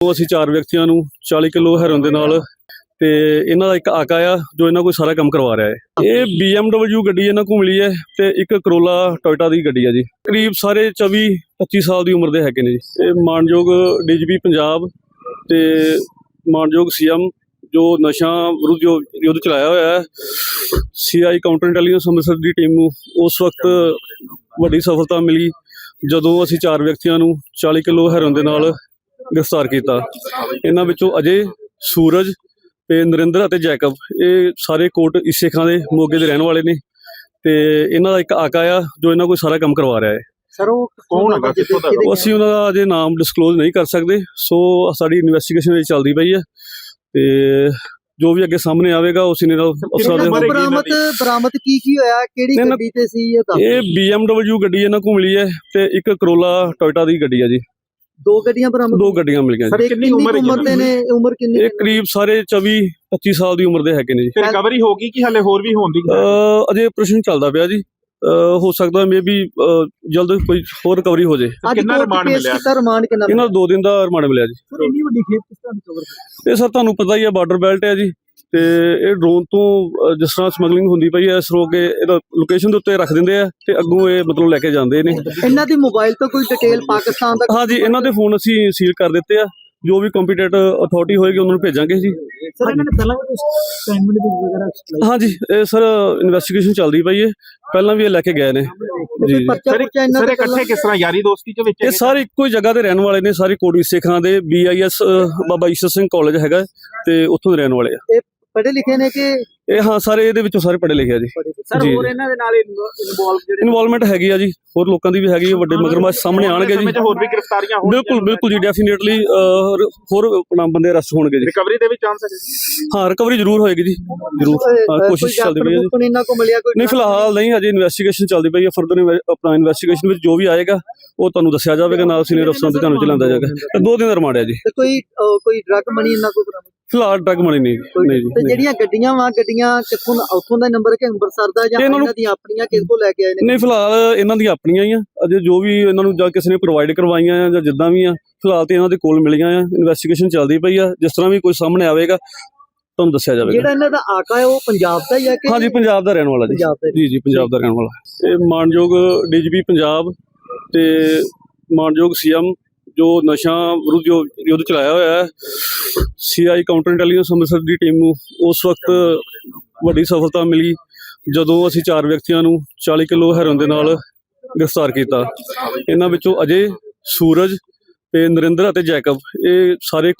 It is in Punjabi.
ਉਹ ਅਸੀਂ ਚਾਰ ਵਿਅਕਤੀਆਂ ਨੂੰ 40 ਕਿਲੋ ਹੈਰੋਇਨ ਦੇ ਨਾਲ ਤੇ ਇਹਨਾਂ ਦਾ ਇੱਕ ਆਕਾ ਆ ਜੋ ਇਹਨਾਂ ਕੋਲ ਸਾਰਾ ਕੰਮ ਕਰਵਾ ਰਿਹਾ ਹੈ। ਇਹ BMW ਗੱਡੀ ਇਹਨਾਂ ਕੋਲ ਮਿਲੀ ਹੈ ਤੇ ਇੱਕ ਕਰੋਲਾ ਟੋਇਟਾ ਦੀ ਗੱਡੀ ਹੈ ਜੀ। ਕਰੀਬ ਸਾਰੇ 24 25 ਸਾਲ ਦੀ ਉਮਰ ਦੇ ਹੈਗੇ ਨੇ ਜੀ। ਇਹ ਮਾਨਯੋਗ ਡੀਜੀਪੀ ਪੰਜਾਬ ਤੇ ਮਾਨਯੋਗ ਸੀਐਮ ਜੋ ਨਸ਼ਾ ਵਿਰੁੱਧ ਜੋ ਯੁੱਧ ਚਲਾਇਆ ਹੋਇਆ ਹੈ ਸੀਆਈ ਕਾਊਂਟਰ ਇੰਟੈਲੀਜੈਂਸ ਅੰਮ੍ਰਿਤਸਰ ਦੀ ਟੀਮ ਨੂੰ ਉਸ ਵਕਤ ਵੱਡੀ ਸਫਲਤਾ ਮਿਲੀ ਜਦੋਂ ਅਸੀਂ ਚਾਰ ਵਿਅਕਤੀਆਂ ਨੂੰ 40 ਕਿਲੋ ਹੈਰੋਇਨ ਦੇ ਨਾਲ ਗ੍ਰਿਫਤਾਰ ਕੀਤਾ। ਇਹਨਾਂ ਵਿੱਚੋਂ ਅਜੇ ਸੂਰਜ ਤੇ ਨਰਿੰਦਰ ਅਤੇ ਜੈਕਬ ਇਹ ਸਾਰੇ ਕੋਟ ਇਸੇ ਖਾਂ ਦੇ ਮੋਗੇ ਦੇ ਰਹਿਣ ਵਾਲੇ ਨੇ ਤੇ ਇਹਨਾਂ ਦਾ ਇੱਕ ਆਕਾ ਆ ਜੋ ਇਹਨਾਂ ਕੋਲ ਸਾਰਾ ਕੰਮ ਕਰਵਾ ਰਿਹਾ ਹੈ। ਸਰ ਉਹ ਕੌਣ ਹੈਗਾ, ਕਿੱਥੋਂ ਦਾ? ਅਸੀਂ ਉਹਨਾਂ ਦਾ ਅਜੇ ਨਾਮ ਡਿਸਕਲੋਜ਼ ਨਹੀਂ ਕਰ ਸਕਦੇ ਸੋ ਸਾਡੀ ਇਨਵੈਸਟੀਗੇਸ਼ਨ ਚੱਲਦੀ ਪਈ ਹੈ ਤੇ ਜੋ ਵੀ ਅੱਗੇ ਸਾਹਮਣੇ ਆਵੇਗਾ ਉਸ ਨੇ ਅਫਸਰਾਂ ਦੇ ਬਰਾਮਦ? ਬਰਾਮਦ ਕੀ ਕੀ ਹੋਇਆ? ਕਿਹੜੀ ਗੱਡੀ ਤੇ ਸੀ ਇਹ ਦੱਸ ਇਹ BMW ਗੱਡੀ ਇਹਨਾਂ ਕੋਲ ਮਿਲੀ ਹੈ ਤੇ ਇੱਕ ਕਰੋਲਾ ਟੋਇਟਾ ਦੀ ਗੱਡੀ ਹੈ ਜੀ। ਦੋ ਗੱਡੀਆਂ ਬਰਾਮਦ ਦੋ ਗੱਡੀਆਂ ਮਿਲ ਗਈਆਂ ਜੀ। ਸਰ, ਕਿੰਨੀ ਉਮਰ ਉਮਰ ਦੇ ਨੇ? ਉਮਰ ਕਿੰਨੀ ਇਹ ਕਰੀਬ ਸਾਰੇ 24 25 ਸਾਲ ਦੀ ਉਮਰ ਦੇ ਹੈਗੇ ਨੇ ਜੀ। ਰਿਕਵਰੀ ਹੋ ਗਈ ਕਿ ਹਲੇ ਹੋਰ ਵੀ ਹੋਣ ਦੀ ਅਜੇ ਆਪਰੇਸ਼ਨ ਚੱਲਦਾ ਪਿਆ ਜੀ। ਹੋ ਸਕਦਾ ਮੇ ਵੀ ਜਲਦ ਕੋਈ ਹੋਰ ਰਿਕਵਰੀ ਹੋ ਜੇ। ਕਿੰਨਾ ਰਿਮਾਂਡ ਮਿਲਿਆ? ਕੀਤਾ ਰਿਮਾਂਡ ਕਿੰਨਾ ਇਹਨਾਂ ਨੂੰ ਦੋ ਦਿਨ ਦਾ ਰਿਮਾਂਡ ਮਿਲਿਆ ਜੀ। ਸਰ ਇੰਨੀ ਵੱਡੀ ਖੇਪ ਕਿਸ ਤਰ੍ਹਾਂ ਰਿਕਵਰ ਇਹ ਸਰ ਤੁਹਾਨੂੰ ਪਤਾ ਹੀ ਹੈ ਬਾਰਡਰ ਬੈਲਟ ਹੈ ਜੀ। ਤੇ ਇਹ ਡਰੋਨ ਤੋਂ ਜਿਸ ਤਰ੍ਹਾਂ ਸਮਗਲਿੰਗ ਹੁੰਦੀ ਪਈ ਹੈ ਇਸ ਰੋਕੇ ਇਹਦਾ ਲੋਕੇਸ਼ਨ ਦੇ ਉੱਤੇ ਰੱਖ ਦਿੰਦੇ ਆ ਤੇ ਅੱਗੋਂ ਇਹ ਮਤਲਬ ਲੈ ਕੇ ਜਾਂਦੇ ਨੇ। ਇਹਨਾਂ ਦੀ ਮੋਬਾਈਲ ਤੋਂ ਕੋਈ ਡਿਟੇਲ ਪਾਕਿਸਤਾਨ ਦਾ ਹਾਂਜੀ ਇਹਨਾਂ ਦੇ ਫੋਨ ਅਸੀਂ ਸੀਲ ਕਰ ਦਿੱਤੇ ਆ। ਜੋ ਵੀ ਕੰਪੀਟੈਂਟ ਅਥਾਰਟੀ ਹੋਏਗੀ ਉਹਨਾਂ ਨੂੰ ਭੇਜਾਂਗੇ ਜੀ ਸਰ ਇਹਨਾਂ ਨੇ ਪਹਿਲਾਂ ਵੀ ਸਟੈਂਡਮੈਂਟ ਦੀ ਵਗੈਰਾ ਹਾਂਜੀ ਇਹ ਸਰ ਇਨਵੈਸਟੀਗੇਸ਼ਨ ਚੱਲਦੀ ਪਈ ਹੈ। ਪਹਿਲਾਂ ਵੀ ਇਹ ਲੈ ਕੇ ਗਏ ਨੇ। ਜੀ, ਸਰ ਇਕੱਠੇ ਕਿਸ ਤਰ੍ਹਾਂ ਯਾਰੀ ਦੋਸਤੀ ਚ ਵਿੱਚ ਇਹ ਸਾਰੇ ਇੱਕੋ ਹੀ ਜਗ੍ਹਾ ਦੇ ਰਹਿਣ ਵਾਲੇ ਨੇ ਸਾਰੇ ਕੋਟੀ ਸਿੱਖਾਂ ਦੇ ਅਹ, ਬਾਬਾ ਈਸ਼ਰ ਸਿੰਘ ਕਾਲਜ ਹੈਗਾ ਤੇ ਉੱਥੋਂ ਦੇ ਰਹਿਣ ਵਾਲੇ ਆ। ਪੜ੍ਹੇ ਲਿਖੇ ਨੇ ਕਿ ਇਹ ਹਾਂ ਸਾਰੇ ਇਹਦੇ ਵਿੱਚੋਂ ਸਾਰੇ ਪੜ੍ਹੇ ਲਿਖੇ ਆ ਜੀ। ਸਰ। ਹੋਰ ਇਹਨਾਂ ਦੇ ਨਾਲ ਇਨਵੋਲਵ ਜਿਹੜੇ ਇਨਵੋਲਵਮੈਂਟ ਹੈਗੀ ਆ ਜੀ। ਹੋਰ ਲੋਕਾਂ ਦੀ ਵੀ ਹੈਗੀ ਆ ਵੱਡੇ ਮਗਰਮੱਛ ਸਾਹਮਣੇ ਆਣਗੇ ਜੀ। ਹੋਰ ਵੀ ਗ੍ਰਿਫਤਾਰੀਆਂ ਹੋਣ ਬਿਲਕੁਲ ਬਿਲਕੁਲ ਜੀ ਡੈਫੀਨੇਟਲੀ ਹੋਰ ਆਪਣਾ ਬੰਦੇ ਅਰੈਸਟ ਹੋਣਗੇ ਜੀ। ਰਿਕਵਰੀ ਦੇ ਵੀ ਚਾਂਸ ਹੈ ਹਾਂ ਰਿਕਵਰੀ ਜ਼ਰੂਰ ਹੋਏਗੀ ਜੀ। ਜ਼ਰੂਰ। ਕੋਸ਼ਿਸ਼ ਚੱਲਦੀ ਪਈ ਹੈ ਜੀ। ਇਹਨਾਂ ਕੋ ਮਿਲਿਆ ਕੋਈ ਨਹੀਂ ਫਿਲਹਾਲ ਨਹੀਂ ਹਜੇ ਇਨਵੈਸਟੀਗੇਸ਼ਨ ਚੱਲਦੀ ਪਈ ਹੈ। ਫਰਦਰ ਆਪਣਾ ਇਨਵੈਸਟੀਗੇਸ਼ਨ ਵਿੱਚ ਜੋ ਵੀ ਆਏਗਾ ਉਹ ਤੁਹਾਨੂੰ ਦੱਸਿਆ ਜਾਵੇਗਾ ਨਾਲ ਸੀਨੀਅਰ ਅਫਸਰਾਂ ਦੇ ਧਿਆਨ ਵਿੱਚ ਲਿਆਂਦਾ ਜਾਏਗਾ। ਤੇ ਦੋ ਦਿਨ ਦਾ ਰਿਮਾਂਡ ਹੈ ਜੀ। ਤੇ ਕੋਈ ਕੋਈ ਡਰਗ ਮਨੀ ਇਹਨਾਂ ਕੋ ਫਿਲਹਾਲ ਡਰਗ ਮਣੀ ਨਹੀਂ ਜੀ ਤੇ। ਜਿਹੜੀਆਂ ਗੱਡੀਆਂ ਵਾ ਗੱਡੀਆਂ ਕਿੱਥੋਂ ਦਾ- ਉੱਥੋਂ ਦਾ ਨੰਬਰ ਕਿ ਅੰਮ੍ਰਿਤਸਰ ਦਾ ਜਾਂ ਇਹਨਾਂ ਨੂੰ- ਇਹਨਾਂ ਦੀਆਂ ਆਪਣੀਆਂ ਕਿਸ ਕੋ ਲੈ ਕੇ ਆਏ ਨੇ? ਨਹੀਂ ਫਿਲਹਾਲ ਇਹਨਾਂ ਦੀਆਂ ਆਪਣੀਆਂ ਹੀ ਆ। ਅਜੇ ਜੋ ਵੀ ਇਹਨਾਂ ਨੂੰ ਜਾਂ ਕਿਸੇ ਨੇ ਪ੍ਰੋਵਾਈਡ ਕਰਵਾਈਆਂ ਆ ਜਾਂ ਜਿੱਦਾਂ ਵੀ ਆ ਫਿਲਹਾਲ ਤੇ ਇਹਨਾਂ ਦੇ ਕੋਲ ਮਿਲੀਆਂ ਆ। ਇਨਵੈਸਟੀਗੇਸ਼ਨ ਚੱਲਦੀ ਪਈ ਆ। ਜਿਸ ਤਰ੍ਹਾਂ ਵੀ ਕੋਈ ਸਾਹਮਣੇ ਆਵੇਗਾ ਤੁਹਾਨੂੰ ਦੱਸਿਆ ਜਾਵੇਗਾ। ਜਿਹੜਾ ਇਹਨਾਂ ਦਾ ਆਕਾ ਹੈ ਉਹ ਪੰਜਾਬ ਦਾ ਹੀ ਹੈ ਕਿ ਹਾਂਜੀ ਪੰਜਾਬ ਦਾ ਰਹਿਣ ਵਾਲਾ ਜੀ। ਪੰਜਾਬ ਦਾ? ਜੀ ਜੀ ਪੰਜਾਬ ਦਾ ਰਹਿਣ ਵਾਲਾ। ਇਹ ਮਾਨਯੋਗ ਡੀਜੀਪੀ ਪੰਜਾਬ ਤੇ ਮਾਨਯੋਗ ਸੀਐਮ ਜੋ ਨਸ਼ਾ ਵਿਰੁੱਧ ਜੋ ਯੁੱਧ ਚਲਾਇਆ ਹੋਇਆ ਹੈ ਸੀਆਈ ਕਾਊਂਟਰ ਇੰਟੈਲੀਜੈਂਸ ਅੰਮ੍ਰਿਤਸਰ ਦੀ ਟੀਮ ਨੂੰ ਉਸ ਵਕਤ ਵੱਡੀ ਸਫਲਤਾ ਮਿਲੀ, ਜਦੋਂ ਅਸੀਂ ਚਾਰ ਵਿਅਕਤੀਆਂ ਨੂੰ 40 ਕਿਲੋ ਹੈਰੋਇਨ ਦੇ ਨਾਲ ਗ੍ਰਿਫਤਾਰ ਕੀਤਾ। ਇਹਨਾਂ ਵਿੱਚੋਂ ਅਜੇ ਸੂਰਜ ਤੇ ਨਰਿੰਦਰ ਅਤੇ ਜੈਕਬ, ਇਹ ਸਾਰੇ